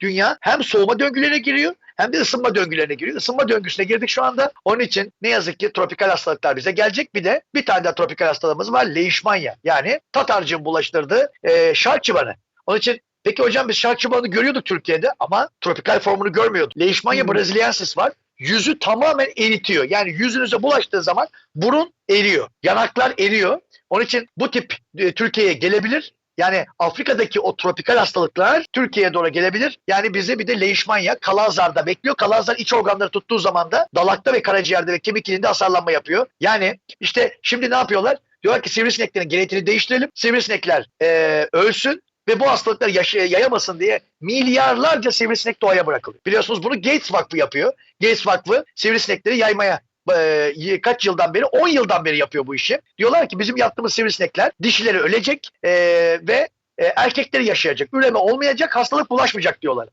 dünya hem soğuma döngülerine giriyor hem de ısınma döngülerine giriyor. Isınma döngüsüne girdik şu anda. Onun için ne yazık ki tropikal hastalıklar bize gelecek. Bir de bir tane daha tropikal hastalığımız var. Leishmania. Yani Tatarcığın bulaştırdığı e, şark çıbanı. Onun için peki hocam biz şark çıbanını görüyorduk Türkiye'de ama tropikal formunu görmüyorduk. Leishmania Hmm. brasiliensis var. Yüzü tamamen eritiyor. Yani yüzünüze bulaştığı zaman burun eriyor. Yanaklar eriyor. Onun için bu tip e, Türkiye'ye gelebilir. Yani Afrika'daki o tropikal hastalıklar Türkiye'ye doğru gelebilir. Yani bizi bir de leishmania kalazarda bekliyor. Kalazar iç organları tuttuğu zaman da dalakta ve karaciğerde ve kemik ilinde hasarlanma yapıyor. Yani işte şimdi ne yapıyorlar? Diyorlar ki sivrisineklerin genetiğini değiştirelim. Sivrisinekler eee, ölsün ve bu hastalıkları yayamasın diye milyarlarca sivrisinek doğaya bırakılıyor. Biliyorsunuz bunu Gates Vakfı yapıyor. Gates Vakfı sivrisinekleri yaymaya e, kaç yıldan beri 10 yıldan beri yapıyor bu işi. Diyorlar ki bizim yaptığımız sivrisinekler dişileri ölecek e, ve e, erkekleri yaşayacak. Üreme olmayacak, hastalık bulaşmayacak diyorlar.